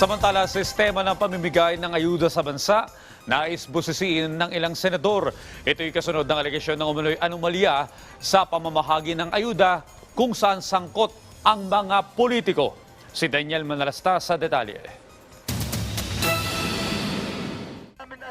Samantala, sistema ng pamimigay ng ayuda sa bansa, nais busisiin ng ilang senador. Ito'y kasunod ng alegasyon ng umuloy anomalya sa pamamahagi ng ayuda kung saan sangkot ang mga politiko. Si Daniel Manalasta sa detalye.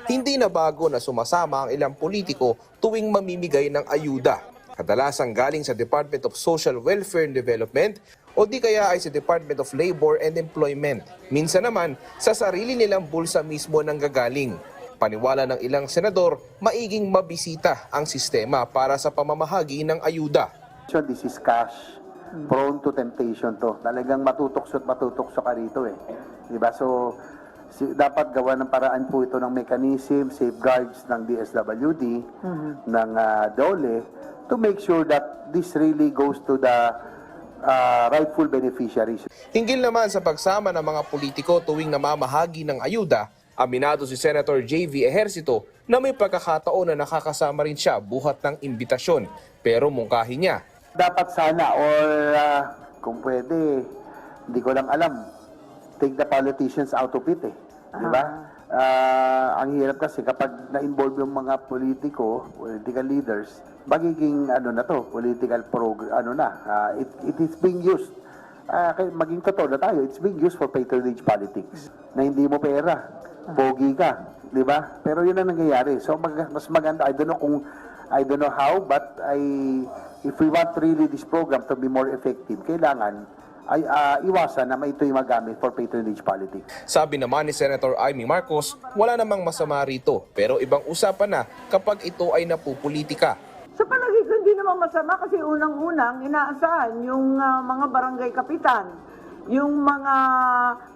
Hindi na bago na sumasama ang ilang politiko tuwing mamimigay ng ayuda. Kadalasang galing sa Department of Social Welfare and Development o di kaya ay sa Department of Labor and Employment. Minsan naman, sa sarili nilang bulsa mismo nang gagaling. Paniwala ng ilang senador, maiging mabisita ang sistema para sa pamamahagi ng ayuda. So this is cash. Prone to temptation to. Talagang matutokso at matutokso ka rito eh. Diba? So, si, dapat gawa ng paraan po ito ng mechanism, safeguards ng DSWD, ng ah, DOLE, to make sure that this really goes to the ah, rightful beneficiaries. Hinggil naman sa pagsama ng mga politiko tuwing namamahagi ng ayuda, aminado si Senator J.V. Ejercito na may pagkakataon na nakakasama rin siya buhat ng imbitasyon. Pero mungkahi niya, Dapat sana or ah, kung pwede, hindi ko lang alam, take the politicians out of it eh. Di ba? Ah, ang hirap kasi kapag na-involve yung mga politiko, political leaders, magiging ano na to, political prog ano na, ah, it, it is being used. Kaya maging totoo na tayo, it's being used for patronage politics. Na hindi mo pera, pogi ka, di ba? Pero yun ang nangyayari. So mag- mas maganda, I don't know kung, I don't know how, but I, if we want really this program to be more effective, kailangan ay ah, iwasan na may ito'y magamit for patronage politics. sabi naman ni Senator Amy Marcos, wala namang masama rito pero ibang usapan na kapag ito ay napupolitika. Sa palagay ko, hindi naman masama kasi unang-unang inaasahan yung ah, mga barangay kapitan, yung mga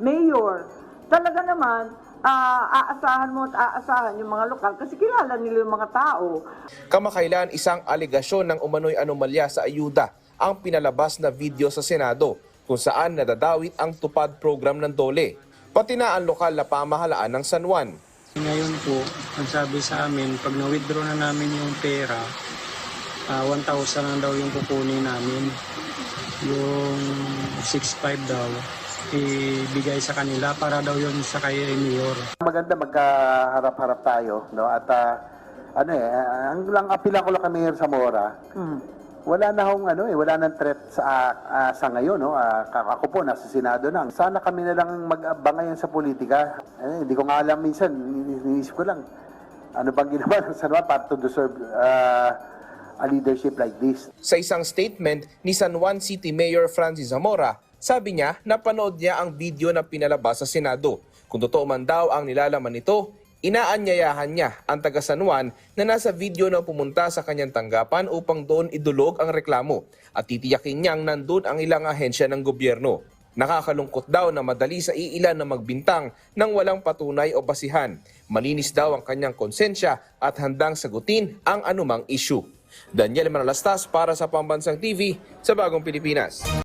mayor. Talaga naman, ah, aasahan mo at aasahan yung mga lokal kasi kilala nila yung mga tao. Kamakailan isang aligasyon ng umano'y anomalya sa ayuda ang pinalabas na video sa Senado kung saan nadadawit ang tupad program ng DOLE, pati na ang lokal na pamahalaan ng San Juan. Ngayon po, ang sabi sa amin, pag na-withdraw na namin yung pera, ah, 1,000 lang daw yung kukunin namin. Yung 6,500 daw, ibigay sa kanila para daw yun sa kay Mayor. Maganda magkaharap-harap tayo, no? At ah, ano eh, ang lang apila ko lang kay Mayor Zamora. Wala na hong ano eh, wala nang threat sa ah, sa ngayon, no? Ah, ako po nasa Senado na. Sana kami na lang mag-abangayan sa politika. Eh, hindi ko nga alam minsan, iniisip ko lang. Ano bang ginawa ng San Juan para to deserve ah, a leadership like this? Sa isang statement ni San Juan City Mayor Francis Zamora, sabi niya napanood niya ang video na pinalabas sa Senado. Kung totoo man daw ang nilalaman nito, inaanyayahan niya ang taga San Juan na nasa video na pumunta sa kanyang tanggapan upang doon idulog ang reklamo at titiyakin niyang nandun ang ilang ahensya ng gobyerno. Nakakalungkot daw na madali sa iilan na magbintang nang walang patunay o basihan. Malinis daw ang kanyang konsensya at handang sagutin ang anumang issue. Daniel Manalastas para sa Pambansang TV sa Bagong Pilipinas.